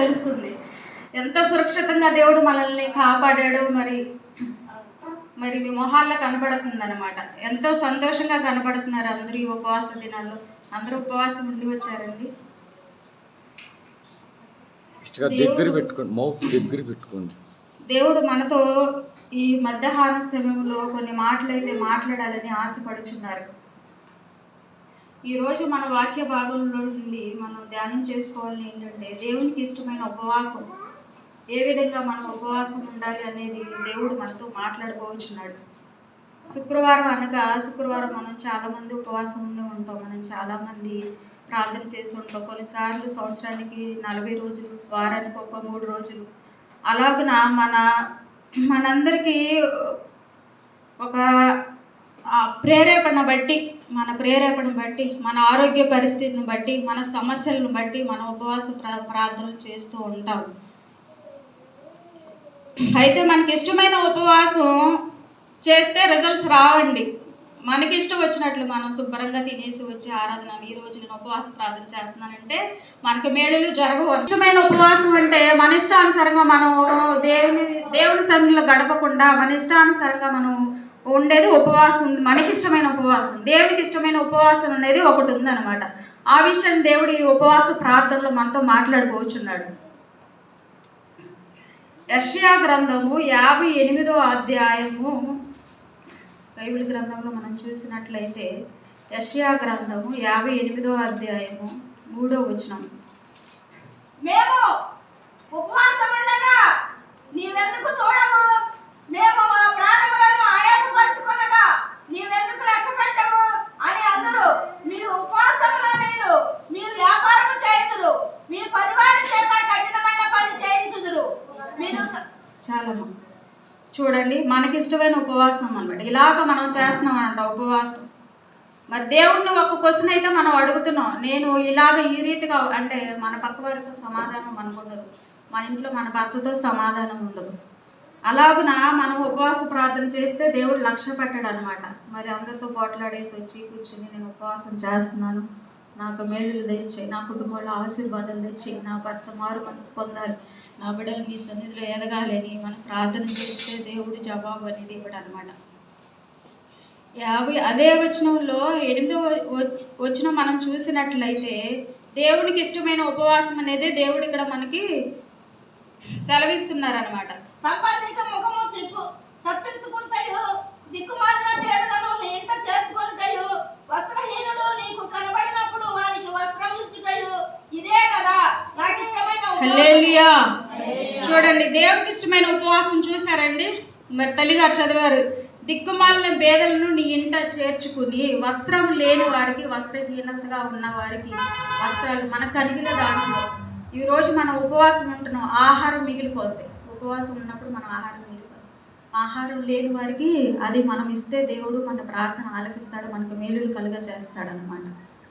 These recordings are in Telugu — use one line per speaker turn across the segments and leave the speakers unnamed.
తెలుస్తుంది. ఎంత సురక్షితంగా దేవుడు మనల్ని కాపాడాడు మరి మరి మీ మొహాల్లో కనబడుతుంది అనమాట ఎంతో సంతోషంగా కనబడుతున్నారు అందరూ ఈ ఉపవాస దినాల్లో. అందరూ ఉపవాసం ఉండి వచ్చారండి.
దగ్గర పెట్టుకోండి మౌత్ దగ్గర పెట్టుకోండి.
దేవుడు మనతో ఈ మధ్యాహ్న సమయంలో కొన్ని మాటలు అయితే మాట్లాడాలని ఆశపడుచున్నారు. ఈరోజు మన వాక్య భాగంలో నుండి మనం ధ్యానం చేసుకోవాలని ఏంటంటే దేవునికి ఇష్టమైన ఉపవాసం. ఏ విధంగా మనం ఉపవాసం ఉండాలి అనేది దేవుడు మనతో మాట్లాడుకోవచ్చున్నాడు. శుక్రవారం అనగా శుక్రవారం మనం చాలామంది ఉపవాసం ఉంటాం. మనం చాలామంది ప్రార్థన చేస్తుంటాం కొన్నిసార్లు సంవత్సరానికి నలభై రోజులు వారానికి ఒక మూడు రోజులు. అలాగున మన మనందరికీ ఒక ప్రేరేపణ బట్టి మన ప్రేరేపణను బట్టి మన ఆరోగ్య పరిస్థితిని బట్టి మన సమస్యలను బట్టి మన ఉపవాస ప్రార్థనలు చేస్తూ ఉంటాం. అయితే మనకి ఇష్టమైన ఉపవాసం చేస్తే రిజల్ట్స్ రావండి. మనకి ఇష్టం వచ్చినట్లు మనం శుభ్రంగా తినేసి వచ్చి ఆరాధన ఈ రోజు నేను ఉపవాస ప్రార్థన చేస్తున్నానంటే మనకి మేళలు జరగవు. ఇష్టమైన ఉపవాసం అంటే మన ఇష్టానుసారంగా మనం దేవుని దేవుని సన్నిధిలో గడపకుండా మన ఇష్టానుసారంగా మనం ఉండేది ఉపవాసం మనకి ఇష్టమైన ఉపవాసం. దేవునికి ఇష్టమైన ఉపవాసం అనేది ఒకటి ఉందన్నమాట. ఆ విషయం దేవుడి ఈ ఉపవాస ప్రార్థనలో మనతో మాట్లాడుకోవచ్చున్నాడు. యష్యా గ్రంథము యాభై ఎనిమిదో అధ్యాయము. బైబిల్ గ్రంథంలో మనం చూసినట్లయితే యష్యా గ్రంథము యాభై ఎనిమిదో అధ్యాయము మూడో వచనం.
మేము ఉపవాసం ఉండగా నీవెందుకు చూడము? మేము మా ప్రాణములను ఆయాసపరుచుకొనగా నీవెందుకు లక్ష్య పెట్టము అని అందరూ మీ ఉపవాసముల మీరు మీరు వ్యాపారము చేయుదురు మీ పదివారి చేత కఠినమైన పని చేయించుదురు మీరు
చాలా చూడండి మనకి ఇష్టమైన ఉపవాసం అనమాట ఇలాగ మనం చేస్తున్నాం అనమాట ఉపవాసం. మరి దేవుడిని ఒక క్వశ్చన్ అయితే మనం అడుగుతున్నాం. నేను ఇలాగ ఈ రీతిగా అంటే మన పక్క వారితో సమాధానం మనకుండదు మన ఇంట్లో మన భర్తతో సమాధానం ఉండదు. అలాగున మనం ఉపవాస ప్రార్థన చేస్తే దేవుడు లక్ష్య పెట్టాడు అనమాట మరి అందరితో పోట్లాడేసి వచ్చి కూర్చుని నేను ఉపవాసం చేస్తున్నాను. నాకు మేలులు తెచ్చి నా కుటుంబంలో ఆశీర్వాదాలు తెచ్చి నా భర్త మారు మనసు పొందాలి. నా బిడ్డలు నీ సన్నిధిలో ఎదగాలని మనం ప్రార్థన చేస్తే దేవుడు జవాబు అనేది ఇవ్వడం అనమాట యాభై అదే వచనంలో ఎనిమిదో వచనం మనం చూసినట్లయితే దేవునికి ఇష్టమైన ఉపవాసం అనేది దేవుడు ఇక్కడ మనకి సెలవిస్తున్నారనమాట
సంపాదిక ముఖము తిప్పు దిక్కుమాలిన పేదలను ఇంట నీకు కనబడినప్పుడు వారికి వస్త్రములు ఇచ్చుటయు ఇదే కదా నాకు ఇష్టమైన ఉపవాసం.
హల్లెలూయా చూడండి దేవునికి ఇష్టమైన ఉపవాసం చూసారండి మరి తల్లిగారు చదివారు దిక్కుమాలిన భేదలను నీ ఇంట చేర్చుకుని వస్త్రం లేని వారికి వస్త్రహీనతగా ఉన్న వారికి వస్త్రాలు మన కలిగిన దాంట్లో. ఈ రోజు మనం ఉపవాసం ఉంటున్నాం ఆహారం మిగిలిపోద్ది. ఉపవాసం ఉన్నప్పుడు మనం ఆహారం మిగిలిపోద్ది. ఆహారం లేని వారికి అది మనం ఇస్తే దేవుడు మన ప్రార్థన ఆలకిస్తాడు మనకు మేలులు కలుగ చేస్తాడు అనమాట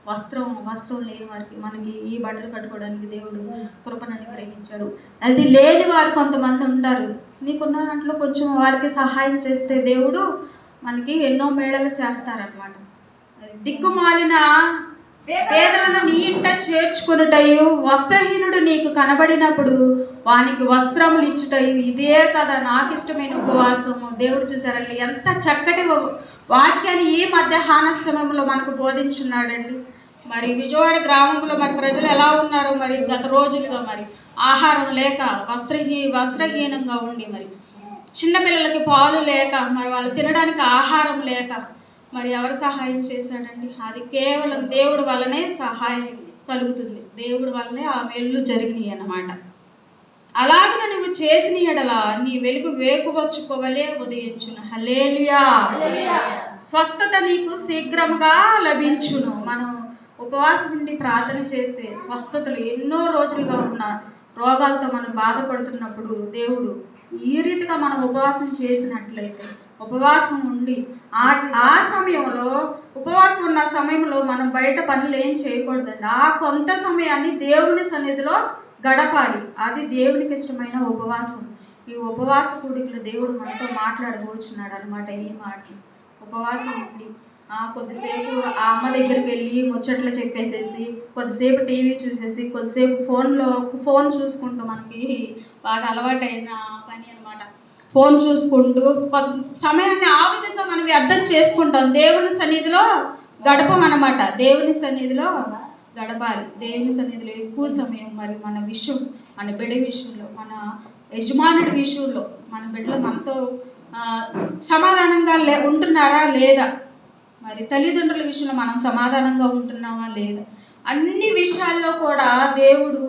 వస్త్రం వస్త్రం లేని వారికి మనకి ఈ బట్టలు కట్టుకోవడానికి దేవుడు కృపను అనుగ్రహించాడు అది లేని వారు కొంతమంది ఉంటారు. నీకున్న దాంట్లో కొంచెం వారికి సహాయం చేస్తే దేవుడు మనకి ఎన్నో మేళలు చేస్తారనమాట దిక్కుమాలిన పేదలను నీ ఇంట చేర్చుకునుటయు వస్త్రహీనుడు నీకు కనబడినప్పుడు వానికి వస్త్రములు ఇచ్చుటయు ఇదే కదా నాకు ఇష్టమైన ఉపవాసము. దేవుడు చూసారండి ఎంత చక్కటి వాక్యాన్ని ఈ మధ్యాహ్న సమయంలో మనకు బోధించున్నాడండి. మరి విజయవాడ గ్రామంలో మరి ప్రజలు ఎలా ఉన్నారు మరి గత రోజులుగా మరి? ఆహారం లేక వస్త్రహీ వస్త్రహీనంగా ఉండి మరి చిన్నపిల్లలకి పాలు లేక మరి వాళ్ళు తినడానికి ఆహారం లేక మరి ఎవరు సహాయం చేశాడండి? అది కేవలం దేవుడి వల్లనే సహాయం కలుగుతుంది. దేవుడి వల్లనే ఆ మేళ్ళు జరిగినాయి అన్నమాట. అలాగే నువ్వు చేసిన ఎడల నీ వెలుగు వేకువచ్చుకోవలే ఉదయించును. హలేలుయా స్వస్థత నీకు శీఘ్రముగా లభించును. మనం ఉపవాసం ఉండి ప్రార్థన చేస్తే స్వస్థతలు ఎన్నో రోజులుగా ఉన్న రోగాలతో మనం బాధపడుతున్నప్పుడు దేవుడు ఈ రీతిగా మనం ఉపవాసం చేసినట్లయితే ఉపవాసం ఉండి ఆ ఆ సమయంలో ఉపవాసం ఉన్న సమయంలో మనం బయట పనులు ఏం చేయకూడదండి. ఆ కొంత సమయాన్ని దేవుని సన్నిధిలో గడపాలి. అది దేవునికి ఇష్టమైన ఉపవాసం. ఈ ఉపవాస కూడికలు దేవుడు మనతో మాట్లాడబోచున్నాడు అనమాట ఈ మాట ఉపవాసం ఉండి కొద్దిసేపు ఆ అమ్మ దగ్గరికి వెళ్ళి ముచ్చట్లు చెప్పేసేసి కొద్దిసేపు టీవీ చూసేసి కొద్దిసేపు ఫోన్లో ఫోన్ చూసుకుంటూ మనకి బాగా అలవాటైన పని అనమాట ఫోన్ చూసుకుంటూ సమయాన్ని ఆ విధంగా మనం వ్యర్థం చేసుకుంటాం. దేవుని సన్నిధిలో గడపమనమాట దేవుని సన్నిధిలో గడపాలి. దేవుని సన్నిధిలో ఎక్కువ సమయం మరి మన విషయం మన బిడ్డ విషయంలో మన యజమానుడి విషయంలో మన బిడ్డలు మనతో సమాధానంగా లే ఉంటున్నారా లేదా మరి తల్లిదండ్రుల విషయంలో మనం సమాధానంగా ఉంటున్నామా లేదా? అన్ని విషయాల్లో కూడా దేవుడు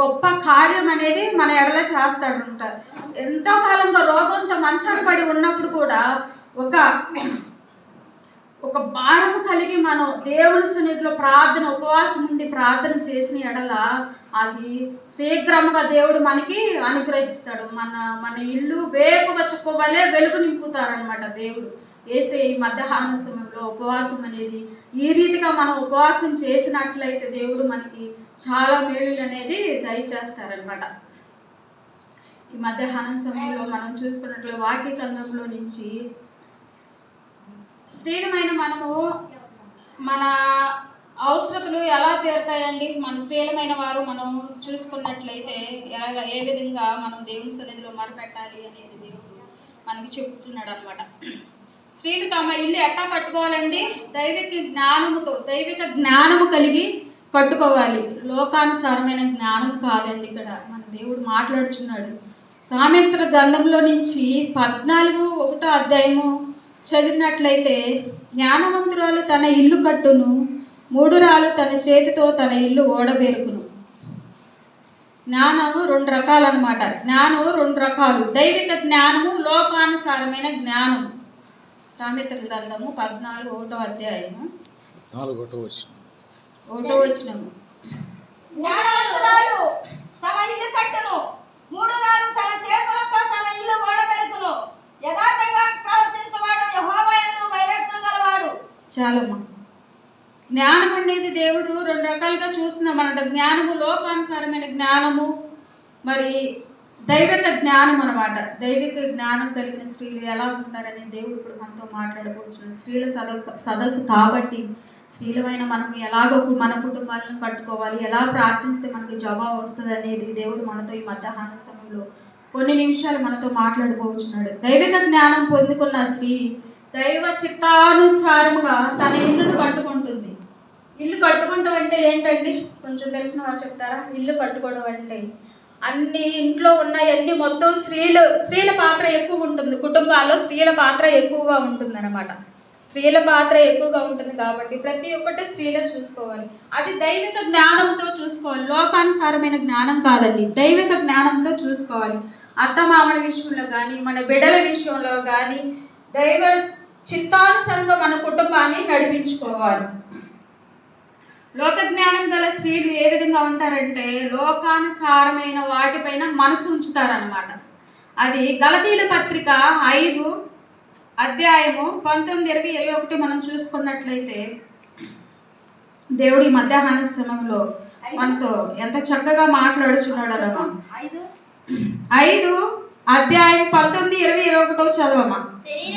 గొప్ప కార్యం అనేది మన ఎడల చేస్తాడు ఉంటారు ఎంతో కాలంగా రోగంతో మంచాన పడి ఉన్నప్పుడు కూడా ఒక ఒక భారం కలిగి మనం దేవుని సన్నిధిలో ప్రార్థన ఉపవాసం ఉండి ప్రార్థన చేసిన ఎడల అది శీఘ్రముగా దేవుడు మనకి అనుగ్రహిస్తాడు. మన మన ఇల్లు వేకువ వెలుగు నింపుతారనమాట దేవుడు. వేసే ఈ మధ్యాహ్న సమయం ఉపవాసం అనేది ఈ రీతిగా మనం ఉపవాసం చేసినట్లయితే దేవుడు మనకి చాలా మేలు అనేది దయచేస్తారనమాట ఈ మధ్యాహ్నం సమయంలో మనం చూసుకున్నట్లు వాక్య గ్రంథంలో నుంచి స్త్రీలమైన మనము మన అవసరతలు ఎలా తీరుతాయండి? మన స్త్రీలమైన వారు మనం చూసుకున్నట్లయితే ఎలా ఏ విధంగా మనం దేవుని సన్నిధిలో మరపెట్టాలి అనేది దేవుడు మనకి చెప్తున్నాడు అనమాట స్త్రీలు తమ ఇల్లు ఎట్టా కట్టుకోవాలండి? దైవిక జ్ఞానముతో దైవిక జ్ఞానము కలిగి కట్టుకోవాలి. లోకానుసారమైన జ్ఞానం కాదండి ఇక్కడ. మన దేవుడు మాట్లాడుచున్నాడు. సామెత్ర గ్రంథంలో నుంచి పద్నాలుగు ఒకటో అధ్యాయము చదివినట్లయితే జ్ఞానవంతురాలు తన ఇల్లు కట్టును మూడురాలు తన చేతితో తన ఇల్లు ఓడబేరుకును. జ్ఞానం రెండు రకాలు అనమాట జ్ఞానం రెండు రకాలు. దైవిక జ్ఞానము లోకానుసారమైన జ్ఞానం సామెత గ్రంథము పద్నాలుగు ఒకటో అధ్యాయము.
నాలుగోటో వచ్చిన
ఒకటో వచ్చినము
జ్ఞానవంతురాలు తన ఇల్లు కట్టును. మూడు రాలు తన చేతులతో తన ఇల్లు ఓడబెరుకును యథార్థంగా ప్రవర్తించవాడు యహోవయందు భయభక్తులు గలవాడు.
చాలమ్మా. జ్ఞానం అనేది దేవుడు రెండు రకాలుగా చూస్తున్నాం అన్నమాట జ్ఞానము లోకానుసారమైన జ్ఞానము మరి దైవిక జ్ఞానం అనమాట దైవిక జ్ఞానం కలిగిన స్త్రీలు ఎలా ఉంటారని దేవుడు ఇప్పుడు మనతో మాట్లాడబోతున్నాడు స్త్రీల సద సదస్సు కాబట్టి స్త్రీలమైన మనం ఎలాగో మన కుటుంబాలను కట్టుకోవాలి ఎలా ప్రార్థిస్తే మనకి జవాబు వస్తుంది అనేది దేవుడు మనతో ఈ మధ్యాహ్న సమయంలో కొన్ని నిమిషాలు మనతో మాట్లాడబోతున్నాడు దైవిక జ్ఞానం పొందుకున్న స్త్రీ దైవ చిత్తానుసారముగా తన ఇల్లును కట్టుకుంటుంది. ఇల్లు కట్టుకుంటాం అంటే ఏంటండి? కొంచెం తెలిసిన వారు చెప్తారా? ఇల్లు కట్టుకోవడం అంటే అన్ని ఇంట్లో ఉన్నాయన్నీ మొత్తం స్త్రీలు స్త్రీల పాత్ర ఎక్కువ ఉంటుంది. కుటుంబాల్లో స్త్రీల పాత్ర ఎక్కువగా ఉంటుంది అనమాట స్త్రీల పాత్ర ఎక్కువగా ఉంటుంది కాబట్టి ప్రతి ఒక్కటి స్త్రీలను చూసుకోవాలి. అది దైవిక జ్ఞానంతో చూసుకోవాలి. లోకానుసారమైన జ్ఞానం కాదండి. దైవిక జ్ఞానంతో చూసుకోవాలి. అత్తమామల విషయంలో కానీ మన బిడల విషయంలో కానీ దైవ చిత్తానుసారంగా మన కుటుంబాన్ని నడిపించుకోవాలి. లోక జ్ఞానం గల స్త్రీలు ఏ విధంగా ఉంటారంటే లోకానుసారమైన వాటిపైన మనసు ఉంచుతారనమాట అది గలతీల పత్రిక ఐదు అధ్యాయము పంతొమ్మిది ఇరవై ఇరవై ఒకటి మనం చూసుకున్నట్లయితే దేవుడి మధ్యాహ్న సమయంలో మనతో ఎంత చక్కగా మాట్లాడుచున్నాడు అదమ్మా
ఐదు.
అధ్యాయం పంతొమ్మిది ఇరవై ఇరవై ఒకటో చదవమ్మా
శరీర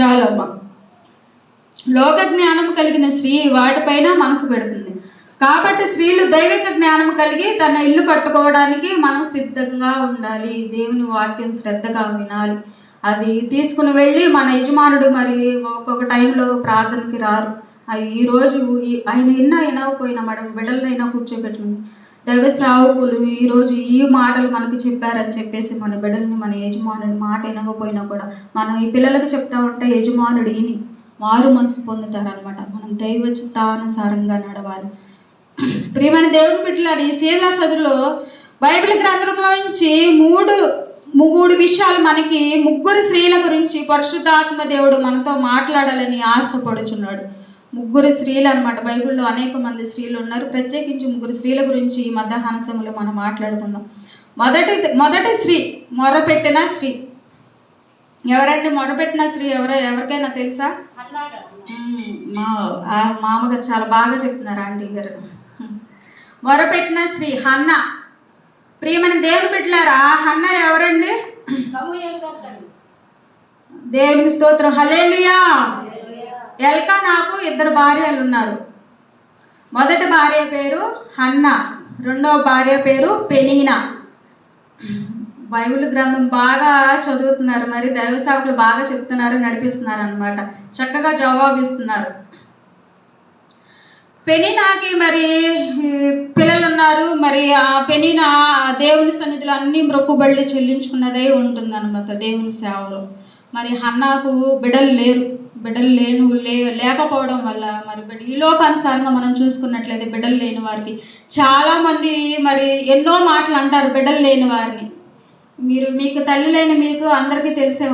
చాలమ్మా లోక జ్ఞానం కలిగిన స్త్రీ వాటిపైన మనసు పెడుతుంది. కాబట్టి స్త్రీలు దైవిక జ్ఞానం కలిగి తన ఇల్లు కట్టుకోవడానికి మనం సిద్ధంగా ఉండాలి. దేవుని వాక్యం శ్రద్ధగా వినాలి. అది తీసుకుని వెళ్ళి మన యజమానుడు మరి ఒక్కొక్క టైంలో ప్రార్థనకి రారు. ఈ రోజు ఈ- ఆయన అయినా పోయినా మేడం బిడ్డలనైనా కూర్చోబెట్టింది. దైవ సేవకులు ఈరోజు ఈ మాటలు మనకి చెప్పారని చెప్పేసి మన బిడ్డల్ని మన యజమానుడి మాట వినకపోయినా కూడా మనం ఈ పిల్లలకు చెప్తా ఉంటే యజమానుడు విని వారు మనసు పొందుతారనమాట మనం దైవ చిత్తానుసారంగా నడవాలి. ప్రియమైన దేవుని బిడ్డలారు ఈ శీల సదులో బైబిల్ గ్రంథంలో నుంచి మూడు మూడు విషయాలు మనకి ముగ్గురు స్త్రీల గురించి పరిశుద్ధాత్మ దేవుడు మనతో మాట్లాడాలని ఆశపడుచున్నాడు. ముగ్గురు స్త్రీలు అనమాట బైబిల్లో అనేక మంది స్త్రీలు ఉన్నారు. ప్రత్యేకించి ముగ్గురు స్త్రీల గురించి ఈ మధ్యాహ్న సమయంలో మనం మాట్లాడుకుందాం. మొదటి మొదటి స్త్రీ మొరపెట్టిన స్త్రీ. ఎవరండి మొరపెట్టిన స్త్రీ? ఎవరో ఎవరికైనా తెలుసా. మా మామగారు చాలా బాగా చెప్తున్నారు ఆంటీ గారు. మొరపెట్టిన శ్రీ హన్న. ప్రియమైన దేవుని ఆ హన్న ఎవరండి? దేవునికి స్తోత్రం. హలేలుయా ఎల్కా నాకు ఇద్దరు భార్యలు ఉన్నారు మొదటి భార్య పేరు హన్న రెండవ భార్య పేరు పెనీనా. బైబిల్ గ్రంథం బాగా చదువుతున్నారు మరి దైవ సేవకులు బాగా చెప్తున్నారు నడిపిస్తున్నారు అనమాట చక్కగా జవాబిస్తున్నారు. పెనినాకి మరి పిల్లలు ఉన్నారు మరి ఆ పెనీనా దేవుని సన్నిధిలో అన్ని మొక్కుబళ్ళు చెల్లించుకున్నదే ఉంటుంది అనమాట దేవుని సేవలో. మరి హన్నాకు బిడలు లేరు. బిడ్డలు లేను లే లేకపోవడం వల్ల మరి బిడ్డ- ఈ లోకానుసారంగా మనం చూసుకున్నట్లయితే బిడ్డలు లేని వారికి చాలామంది మరి ఎన్నో మాటలు అంటారు బిడ్డలు లేని వారిని. మీరు మీకు తల్లి లేని మీకు అందరికీ తెలిసే